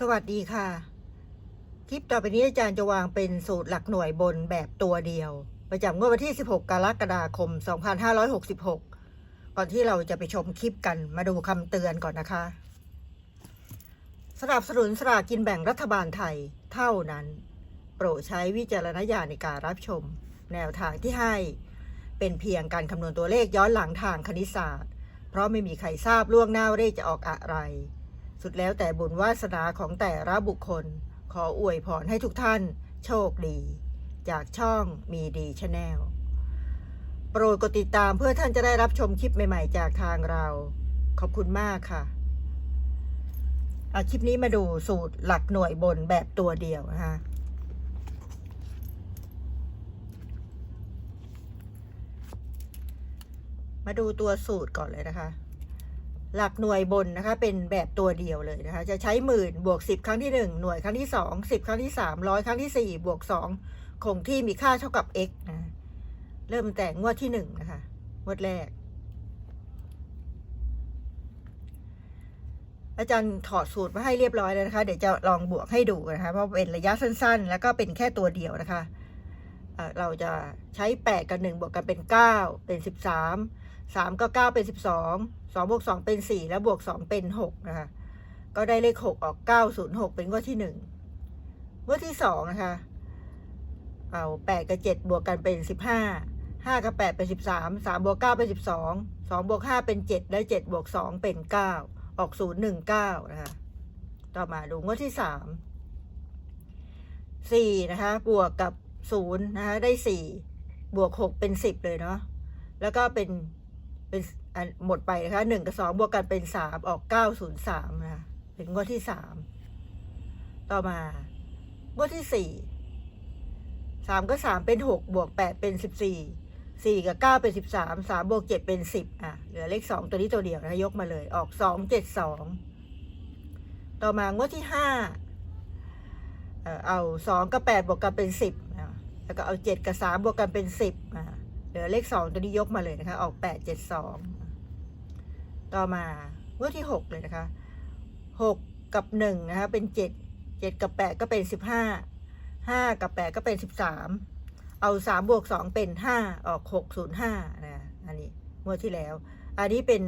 สวัสดีค่ะ คลิปต่อไปนี้อาจารย์จะวางเป็นสูตรหลักหน่วยบนแบบตัวเดียว ประจำงวดวันที่ 16 กรกฎาคม 2566 ก่อนที่เราจะไปชมคลิปกันมาดูคำเตือนก่อนนะคะ สนับสนุนสลากกินแบ่งรัฐบาลไทยเท่านั้น โปรดใช้วิจารณญาณในการรับชม แนวทางที่ให้เป็นเพียงการคำนวณตัวเลขย้อนหลังทางคณิตศาสตร์ เพราะไม่มีใครทราบล่วงหน้าว่าเลขจะออกอะไร สุดแล้วแต่บุญวาสนาของแต่ละบุคคล ขออวยพรให้ทุกท่าน โชคดี จากช่องมีดีชาแนลโปรดกดติดตามเพื่อท่านจะได้รับชมคลิปใหม่ ๆ จากทางเรา ขอบคุณมากค่ะอาคลิปนี้มาดูสูตรหลักหน่วยบนแบบตัวเดียวนะคะมาดูตัวสูตรก่อนเลยนะคะ หลักหน่วยบนนะคะ เป็นแบบตัวเดียวเลยนะคะ จะใช้หมื่นบวกสิบครั้งที่หนึ่งหน่วยครั้งที่สองสิบครั้งที่สามร้อยครั้งที่สี่บวกสองคงที่มีค่าเท่ากับ x นะ เริ่มแต่งวดที่หนึ่งนะคะ งวดแรก อาจารย์ถอดสูตรมาให้เรียบร้อยแล้วนะคะ เดี๋ยวจะลองบวกให้ดูนะคะ เพราะเป็นระยะสั้น ๆ แล้วก็เป็นแค่ตัวเดียวนะคะ เราจะใช้แปดกับหนึ่งบวกกันเป็นเก้าเป็นสิบ สามก็เก้าเป็นสิบสองสองบวกสองเป็นสี่แล้วบวกสองเป็นหกนะคะก็ได้เลขหกออกเก้าศูนย์หกเป็นงวดที่หนึ่งงวดที่สองนะคะเอาแปดกับเจ็ดบวกกันเป็นสิบห้าห้ากับแปดเป็นสิบสามสามบวกเก้าเป็นสิบสองสองบวกห้าเป็นเจ็ดและเจ็ดบวกสองเป็นเก้าออกศูนย์หนึ่งเก้านะคะต่อมาดูงวดที่สามสี่นะคะบวกกับศูนย์นะคะได้สี่บวกหกเป็นสิบเลยเนาะแล้วก็เป็น เป็นหมดไปนะคะหนึ่งกับสองบวกกันเป็นสามออกเก้าศูนย์สามนะคะเป็นงวดที่สามต่อมางวดที่สี่สามก็สามเป็นหกบวกแปดเป็นสิบสี่สี่กับเก้าเป็นสิบสามสามบวกเจ็ดเป็นสิบอะเหลือเลขสองตัวนี้ตัวเดียวนะยกมาเลย ออกสองเจ็ดสองต่อมางวดที่ห้าเอาสองกับแปดบวกกันเป็นสิบแล้วก็เอาเจ็ดกับสามบวกกันเป็นสิบอะ ลือเลขสองตัวนี้ยกมาเลยนะคะ ออกแปดเจ็ดสองต่อมางวดที่หกเลยนะคะหกกับหนึ่งนะคะเป็นเจ็ดเจ็ดกับแปดก็เป็นสิบห้าห้ากับแปดก็เป็นสิบสามเอาสามบวกสองเป็นห้าออกหกศูนย์ห้านะอันนี้งวดที่แล้ว อันนี้เป็น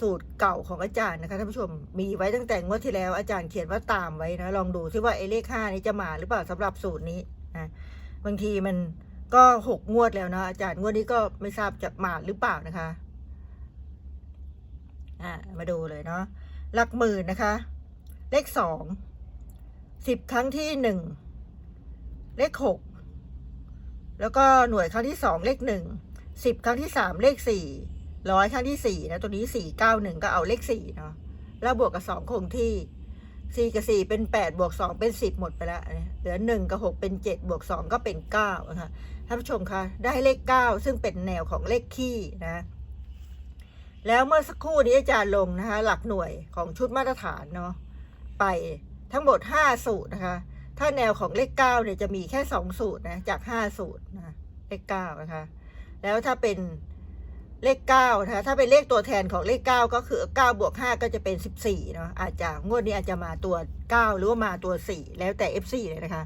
สูตรเก่าของอาจารย์นะคะท่านผู้ชมมีไว้ตั้งแต่งวดที่แล้ว อาจารย์เขียนว่าตามไว้นะลองดูซิว่าไอ้เลขห้านี้จะมาหรือเปล่าสำหรับสูตรนี้นะบางทีมัน ก็หกงวดแล้วนะอาจารย์งวดนี้ก็ไม่ทราบจะมาหรือเปล่านะคะ อ่ามาดูเลยเนาะหลักหมื่นนะคะ เลขสองสิบครั้งที่หนึ่งเลขหกแล้วก็หน่วยครั้งที่สองเลขหนึ่งสิบครั้งที่สามเลขสี่ร้อยครั้งที่สี่นะตัวนี้สี่เก้าหนึ่งก็เอาเลขสี่เนาะแล้วบวกกับสองคงที่สี่กับสี่เป็นแปดบวกสองเป็นสิบหมดไปแล้วเหลือหนึ่งกับหกเป็นเจ็ดบวกสองก็เป็นเก้านะคะ ท่านผู้ชมคะได้เลขเก้าซึ่งเป็นแนวของเลขคี่นะแล้วเมื่อสักครู่นี้อาจารย์ลงนะคะหลักหน่วยของชุดมาตรฐานเนาะไปทั้งหมดห้าสูตรนะคะ ถ้าแนวของเลขเก้าเนี่ยจะมีแค่สองสูตรนะจากห้าสูตรนะเลขเก้านะคะ แล้วถ้าเป็นเลขเก้านะคะถ้าเป็นเลขตัวแทนของเลขเก้าก็คือเก้าบวกห้าก็จะเป็นสิบสี่เนาะอาจจะงวดนี้อาจจะมาตัวเก้าหรือว่ามาตัวสี่แล้วแต่ F4 เลยนะคะ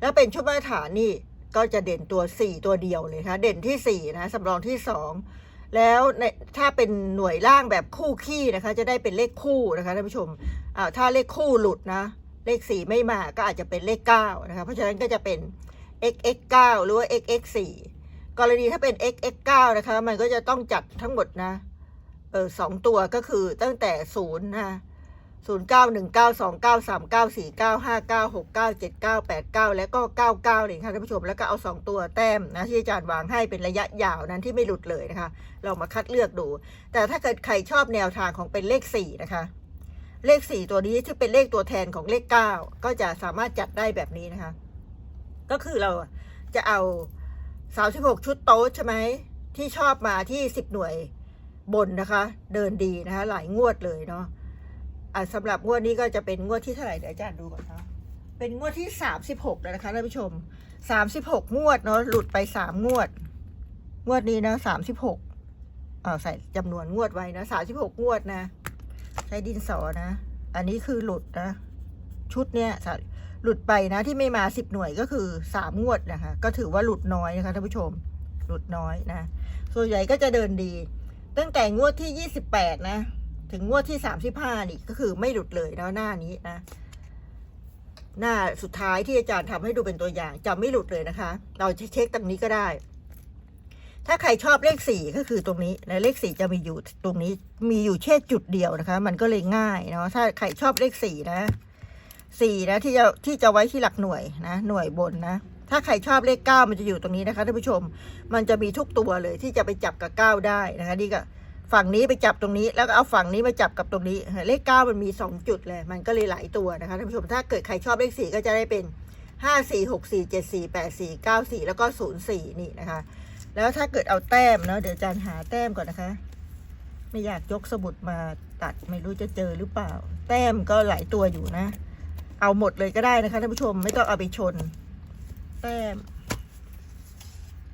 แล้วเป็นชุดมาตรฐานนี่ ก็จะเด่นตัวสี่ตัวเดียวเลยนะคะเด่นที่สี่นะสำรองที่สองแล้วในถ้าเป็นหน่วยล่างแบบคู่ขี้นะคะ จะได้เป็นเลขคู่นะคะท่านผู้ชมอ่าถ้าเลขคู่หลุดนะ เลขสี่ไม่มาก็อาจจะเป็นเลขเก้านะคะเพราะฉะนั้นก็จะเป็น x x 9 หรือว่า x x 4 กรณีถ้าเป็น x x 9 นะคะ มันก็จะต้องจัดทั้งหมดนะเออสองตัวก็คือตั้งแต่ศูนย์นะ ศูนย์เก้าหนึ่งเก้าสองเก้าสามเก้าสี่เก้าห้าเก้าหกเก้าเจ็ดเก้าแปดเก้าแล้วก็เก้าเก้าเลยค่ะท่านผู้ชม แล้วก็เอาสองตัวแต้มนะที่อาจารย์วางให้เป็นระยะยาวนั้นที่ไม่หลุดเลยนะคะลองมาคัดเลือกดู แต่ถ้าเกิดใครชอบแนวทางของเป็นเลขสี่นะคะ เลขสี่ตัวนี้ที่เป็นเลขตัวแทนของเลขเก้าก็จะสามารถจัดได้แบบนี้นะคะ ก็คือเราจะเอาสามสิบกชุดโต๊ะใช่ไหมที่ชอบมาที่สิบหน่วยบนนะคะ เดินดีนะคะ หลายงวดเลยเนาะ อะสำหรับงวดนี้ก็จะเป็นงวดที่เท่าไหร่เดี๋ยวอาจารย์ดูก่อนนะเป็นงวดที่สามสิบหกแล้วนะคะท่านผู้ชมสามสิบหกงวดเนาะหลุดไปสามงวด งวดนี้นะสามสิบหกเอาใส่จำนวนงวดไว้นะสามสิบหกงวดนะ ใช้ดินสอนะ อันนี้คือหลุดนะ ชุดเนี้ยหลุดไปนะที่ไม่มาสิบหน่วยก็คือสามงวดนะคะ ก็ถือว่าหลุดน้อยนะคะท่านผู้ชม หลุดน้อยนะ ส่วนใหญ่ก็จะเดินดี ตั้งแต่งวดที่ยี่สิบแปดนะ ถึงงวดที่สามสิบห้านี่ก็คือไม่หลุดเลยนะหน้านี้นะ หน้าสุดท้ายที่อาจารย์ทำให้ดูเป็นตัวอย่าง จะไม่หลุดเลยนะคะ เราจะเช็คตรงนี้ก็ได้ ถ้าใครชอบเลขสี่ก็คือตรงนี้และเลขสี่จะมีอยู่ตรงนี้มีอยู่แค่จุดเดียวนะคะ มันก็เลยง่ายเนาะถ้าใครชอบเลขสี่นะสี่นะที่จะที่จะไว้ที่หลักหน่วยนะหน่วยบนนะถ้าใครชอบเลขเก้ามันจะอยู่ตรงนี้นะคะท่านผู้ชม มันจะมีทุกตัวเลยที่จะไปจับกับเก้าได้นะคะนี่ก็ ฝั่งนี้ไปจับตรงนี้ แล้วก็เอาฝั่งนี้มาจับกับตรงนี้ เลขเก้ามันมีสองจุดเลย มันก็เลยหลายตัวนะคะท่านผู้ชมถ้าเกิดใครชอบเลขสี่ก็จะได้เป็นห้าสี่หกสี่เจ็ดสี่แปดสี่เก้าสี่แล้วก็ศูนย์สี่นี่นะคะ แล้วถ้าเกิดเอาแต้มเนาะเดี๋ยวอาจารย์หาแต้มก่อนนะคะ ไม่อยากยกสมุดมาตัดไม่รู้จะเจอหรือเปล่า แต้มก็หลายตัวอยู่นะ เอาหมดเลยก็ได้นะคะท่านผู้ชมไม่ต้องเอาไปชน แต้ม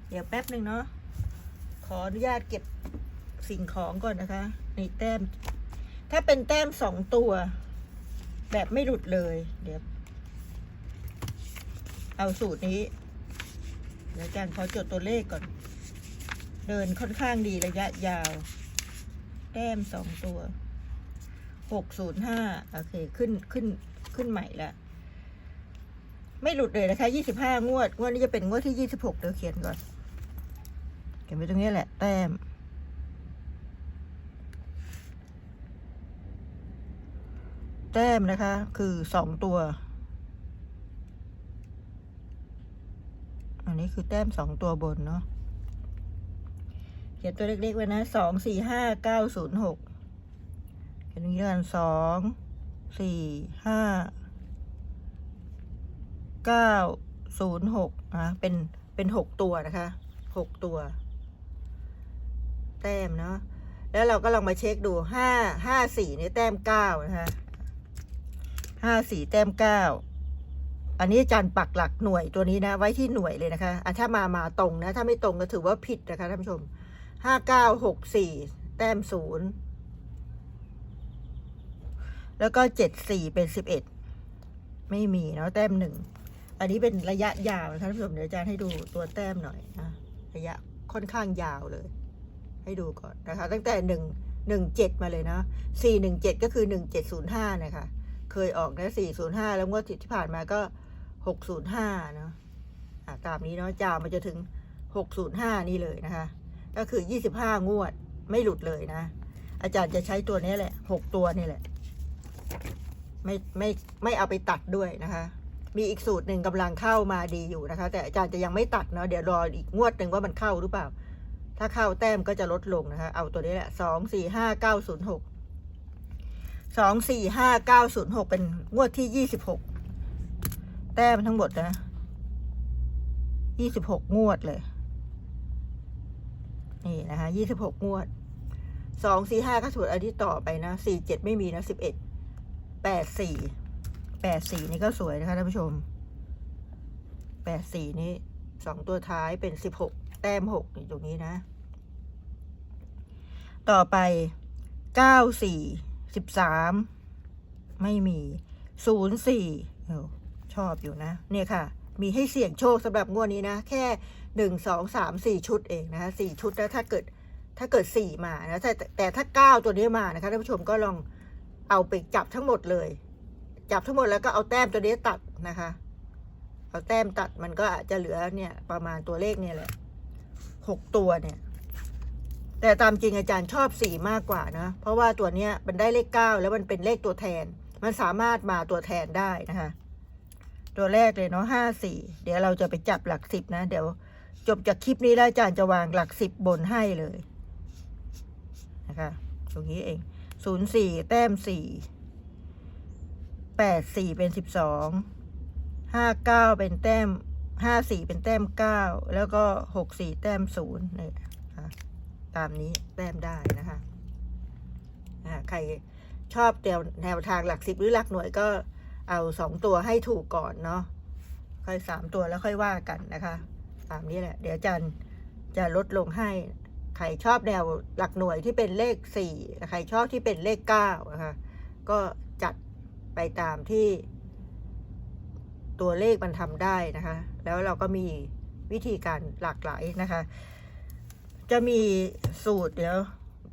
เดี๋ยวแป๊บหนึ่งเนาะขออนุญาตเก็บ สิ่งของก่อนนะคะในแต้ม ถ้าเป็นแต้มสองตัว แบบไม่หลุดเลย เดี๋ยว เอาสูตรนี้เดี๋ยวอาจารย์ขอจดตัวเลขก่อน เดินค่อนข้างดีระยะยาว แต้มสองตัวหกศูนย์ห้าโอเค ขึ้นขึ้นขึ้นใหม่ละไม่หลุดเลยนะคะยี่สิบห้างวด งวดนี้จะเป็นงวดที่ยี่สิบหกเดี๋ยวเขียนก่อน เขียนไว้ตรงนี้แหละ แต้ม แต้มนะคะ คือสองตัว อันนี้คือแต้มสองตัวบนเนาะเขียนตัวเล็กๆไว้นะสองสี่ห้าเก้าศูนย์หกเขียนอย่างนี้กันสองสี่ห้าเก้าศูนย์หกนะเป็นเป็นหกตัวนะคะหกตัว แต้มเนาะแล้วเราก็ลองมาเช็คดูห้าห้าสี่นี่แต้มเก้านะคะ ห้าสี่แต้มเก้าอันนี้อาจารย์ปักหลักหน่วยตัวนี้นะ ไว้ที่หน่วยเลยนะคะอะถ้ามามาตรงนะ ถ้าไม่ตรงก็ถือว่าผิดนะคะท่านผู้ชมห้าเก้าหกสี่แต้มศูนย์แล้วก็เจ็ดสี่เป็นสิบเอ็ดไม่มีเนาะแต้มหนึ่งอันนี้เป็นระยะยาวนะคะท่านผู้ชมเดี๋ยวอาจารย์ให้ดูตัวแต้มหน่อยนะระยะค่อนข้างยาวเลย ให้ดูก่อนนะคะ ตั้งแต่หนึ่งหนึ่งเจ็ดมาเลยนะสี่หนึ่งเจ็ดก็คือหนึ่งเจ็ดศูนย์ห้านะคะ เคยออกนะสี่ศูนย์ห้าแล้วงวดที่ผ่านมาก็หกศูนย์ห้าเนาะตามนี้เนาะจาวมันจะถึงหกศูนย์ห้านี่เลยนะคะ ก็คือยี่สิบห้างวดไม่หลุดเลยนะ อาจารย์จะใช้ตัวนี้แหละหกตัวนี่แหละ ไม่ไม่ไม่เอาไปตัดด้วยนะคะ มีอีกสูตรหนึ่งกำลังเข้ามาดีอยู่นะคะ แต่อาจารย์จะยังไม่ตัดเนาะเดี๋ยวรออีกงวดหนึ่งว่ามันเข้าหรือเปล่า ถ้าเข้าแต้มก็จะลดลงนะคะ เอาตัวนี้แหละสองสี่ห้าเก้าศูนย์หก สองสี่ห้าเก้าศูนย์หกเป็นงวดที่ยี่สิบหกแต้มทั้งหมดนะยี่สิบหกงวดเลย นี่นะคะยี่สิบหกงวดสองสี่ห้าก็ถูกอันที่ต่อไปนะสี่เจ็ดไม่มีนะสิบเอ็ดแปดสี่แปดสี่นี่ก็สวยนะคะท่านผู้ชมแปดสี่นี่สองตัวท้ายเป็นสิบหกแต้มหกนี่ตรงนี้นะ ต่อไปเก้าสี่ สิบสามไม่มีศูนย์สี่ชอบอยู่นะ เนี่ยค่ะ มีให้เสี่ยงโชคสำหรับงวดนี้นะ แค่หนึ่งสองสามสี่ชุดเองนะคะสี่ชุดแล้วถ้าเกิดถ้าเกิดสี่มานะแต่แต่ถ้าเก้าตัวนี้มานะคะท่านผู้ชมก็ลองเอาไปจับทั้งหมดเลย จับทั้งหมดแล้วก็เอาแต้มตัวนี้ตัดนะคะ เอาแต้มตัดมันก็อาจจะเหลือเนี่ยประมาณตัวเลขเนี่ยแหละหกตัวเนี่ย แต่ตามจริงอาจารย์ชอบสี่มากกว่านะ เพราะว่าตัวเนี้ยมันได้เลขเก้าแล้วมันเป็นเลขตัวแทน มันสามารถมาตัวแทนได้นะคะ ตัวแรกเลยเนาะห้าสี่เดี๋ยวเราจะไปจับหลักสิบนะ เดี๋ยวจบจากคลิปนี้แล้วอาจารย์จะวางหลักสิบบนให้เลยนะคะตรงนี้เองศูนย์สี่แต้มสี่แปดสี่เป็นสิบสองห้าเก้าเป็นแต้มห้าสี่เป็นแต้มเก้าแล้วก็หกสี่แต้มศูนย์เนี่ย ตามนี้แต้มได้นะคะใครชอบแนวแนวทางหลักสิบหรือหลักหน่วยก็เอาสองตัวให้ถูกก่อนเนาะค่อยสามตัวแล้วค่อยว่ากันนะคะตามนี้แหละ เดี๋ยวจารย์จะลดลงให้ใครชอบแนวหลักหน่วยที่เป็นเลขสี่ใครชอบที่เป็นเลขเก้านะคะก็จัดไปตามที่ ตัวเลขมันทำได้นะคะ แล้วเราก็มีวิธีการหลากหลายนะคะ จะมีสูตรเดี๋ยว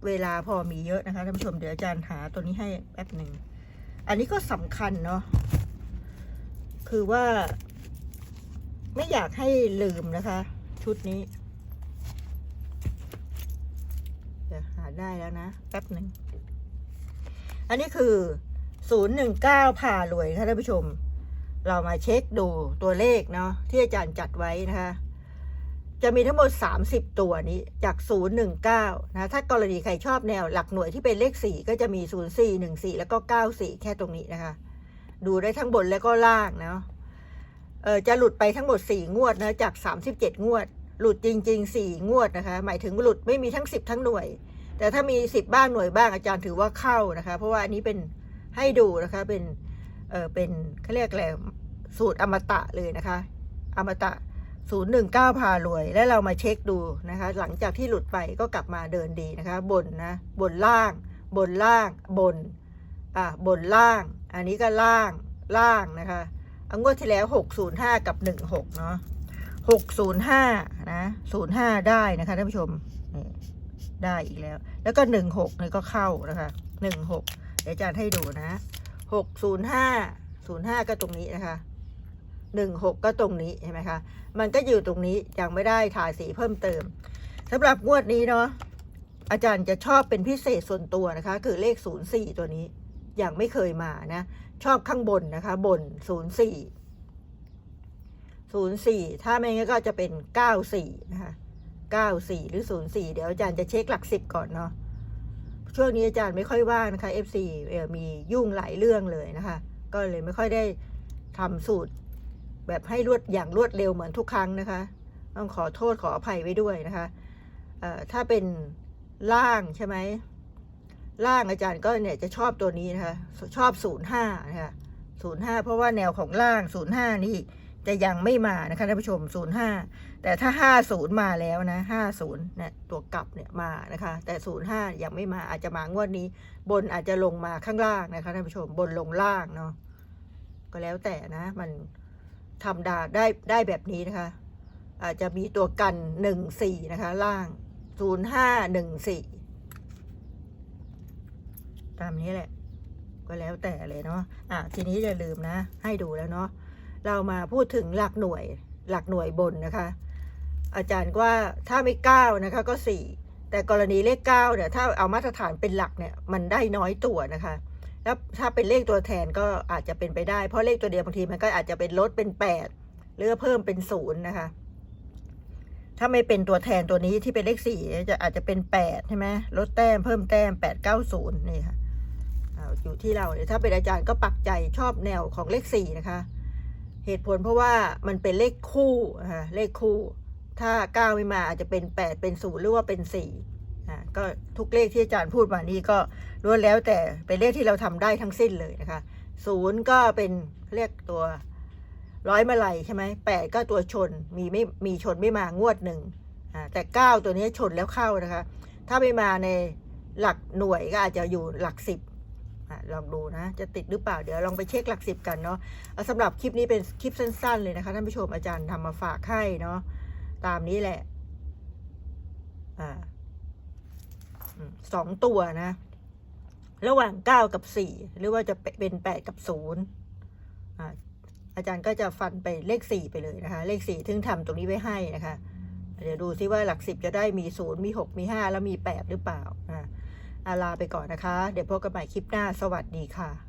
เวลาพอมีเยอะนะคะท่านผู้ชมเดี๋ยวอาจารย์หาตัวนี้ให้แป๊บหนึ่ง อันนี้ก็สำคัญเนาะคือว่า ไม่อยากให้ลืมนะคะ ชุดนี้เดี๋ยวหาได้แล้วนะแป๊บหนึ่ง อันนี้คือ019ผ่ารวยค่ะท่านผู้ชม เรามาเช็คดูตัวเลขเนาะที่อาจารย์จัดไว้นะคะ จะมีทั้งหมด 30 ตัวนี้จาก 019 นะ ถ้ากรณีใครชอบแนวหลักหน่วยที่เป็นเลข 4 ก็จะมี 04 14 แล้วก็ 94 แค่ตรงนี้นะคะ ดูได้ทั้งบนและก็ล่างเนาะเออจะหลุดไปทั้งหมด 4 งวดนะ จาก 37 งวด หลุดจริง ๆ 4 งวดนะคะ หมายถึงหลุดไม่มีทั้ง 10 ทั้งหน่วย แต่ถ้ามี 10 บ้างหน่วยบ้างอาจารย์ถือว่าเข้านะคะ เพราะว่าอันนี้เป็นให้ดูนะคะ เป็น เออเป็นเขาเรียกอะไร สูตรอมตะเลยนะคะ อมตะ 019 พารวย และเรามาเช็คดูนะคะ หลังจากที่หลุดไปก็กลับมาเดินดีนะคะ บนนะ บนล่าง บนล่าง บน อ่าบนล่าง อันนี้ก็ล่าง ล่างนะคะเอางวดที่แล้ว 605 กับ 16 เนาะ605 นะ 05 ได้นะคะท่านผู้ชม ได้อีกแล้ว แล้วก็ 16นี่ก็เข้านะคะ 16 เดี๋ยวอาจารย์ให้ดูนะ 605 05 ก็ตรงนี้นะคะ หนึ่งหกก็ตรงนี้เห็นไหมคะมันก็อยู่ตรงนี้ยังไม่ได้ทาสีเพิ่มเติมสำหรับงวดนี้เนาะอาจารย์จะชอบเป็นพิเศษส่วนตัวนะคะ คือเลขศูนย์สี่ตัวนี้ยังไม่เคยมานะชอบข้างบนนะคะ บนศูนย์สี่ศูนย์สี่ถ้าไม่งั้นก็จะเป็นเก้าสี่นะคะเก้าสี่หรือศูนย์สี่เดี๋ยวอาจารย์จะเช็คหลักสิบก่อนเนาะช่วงนี้อาจารย์ไม่ค่อยว่างนะคะ FC มียุ่งหลายเรื่องเลยนะคะ ก็เลยไม่ค่อยได้ทำสูตร แบบให้รวดอย่างรวดเร็วเหมือนทุกครั้งนะคะ ต้องขอโทษขออภัยไว้ด้วยนะคะถ้าเป็นล่างใช่ไหมล่างอาจารย์ก็เนี่ยจะชอบตัวนี้นะคะ ชอบศูนย์ห้านะคะศูนย์ห้าเพราะว่าแนวของล่างศูนย์ห้านี่จะยังไม่มานะคะท่านผู้ชมศูนย์ห้าแต่ถ้าห้าศูนย์มาแล้วนะห้าศูนย์เนี่ยตัวกลับเนี่ยมานะคะ แต่ศูนย์ห้ายังไม่มาอาจจะมางวดนี้ บนอาจจะลงมาข้างล่างนะคะท่านผู้ชมบนลงล่างเนาะก็แล้วแต่นะมัน ทำดาได้ได้แบบนี้นะคะ อาจจะมีตัวกันหนึ่งสี่นะคะ ล่างศูนย์ห้าหนึ่งสี่ตามนี้แหละ ก็แล้วแต่เลยเนาะอะทีนี้อย่าลืมนะ ให้ดูแล้วเนาะเรามาพูดถึงหลักหน่วยหลักหน่วยบนนะคะ อาจารย์ว่าถ้าไม่เก้านะคะก็สี่แต่กรณีเลขเก้าเนี่ยถ้าเอามาตรฐานเป็นหลักเนี่ยมันได้น้อยตัวนะคะ แล้วถ้าเป็นเลขตัวแทนก็อาจจะเป็นไปได้ เพราะเลขตัวเดียวบางทีมันก็อาจจะเป็นลดเป็นแปดหรือเพิ่มเป็นศูนย์นะคะ ถ้าไม่เป็นตัวแทนตัวนี้ที่เป็นเลขสี่จะอาจจะเป็นแปดใช่ไหมลดแต้มเพิ่มแต้มแปดเก้าศูนย์นี่ค่ะอยู่ที่เราถ้าเป็นอาจารย์ก็ปักใจชอบแนวของเลขสี่นะคะ เหตุผลเพราะว่ามันเป็นเลขคู่นะคะเลขคู่ ถ้าเก้าไม่มาอาจจะเป็นแปดเป็นศูนย์หรือว่าเป็นสี่ อ่าก็ทุกเลขที่อาจารย์พูดมานี้ก็ล้วนแล้วแต่เป็นเลขที่เราทำได้ทั้งสิ้นเลยนะคะศูนย์ก็เป็นเรียกตัวร้อยมาลัยใช่ไหมแปดก็ตัวชนมีไม่มีชนไม่มางวดหนึ่งแต่เก้าตัวนี้ชนแล้วเข้านะคะ ถ้าไม่มาในหลักหน่วยก็อาจจะอยู่หลักสิบลองดูนะ จะติดหรือเปล่าเดี๋ยวลองไปเช็คหลักสิบกันเนาะสำหรับคลิปนี้เป็นคลิปสั้น ๆ เลยนะคะท่านผู้ชมอาจารย์ทำมาฝากให้เนาะตามนี้แหละ อ่า สองตัวนะ ระหว่างเก้ากับสี่หรือว่าจะเป็นแปดกับศูนย์อาจารย์ก็จะฟันไปเลขสี่ไปเลยนะคะ เลขสี่ถึงทำตรงนี้ไว้ให้นะคะ เดี๋ยวดูซิว่าหลักสิบจะได้มีศูนย์มีหกมีห้าแล้วมีแปดหรือเปล่าอ่าลาไปก่อนนะคะ เดี๋ยวพบกันใหม่คลิปหน้าสวัสดีค่ะ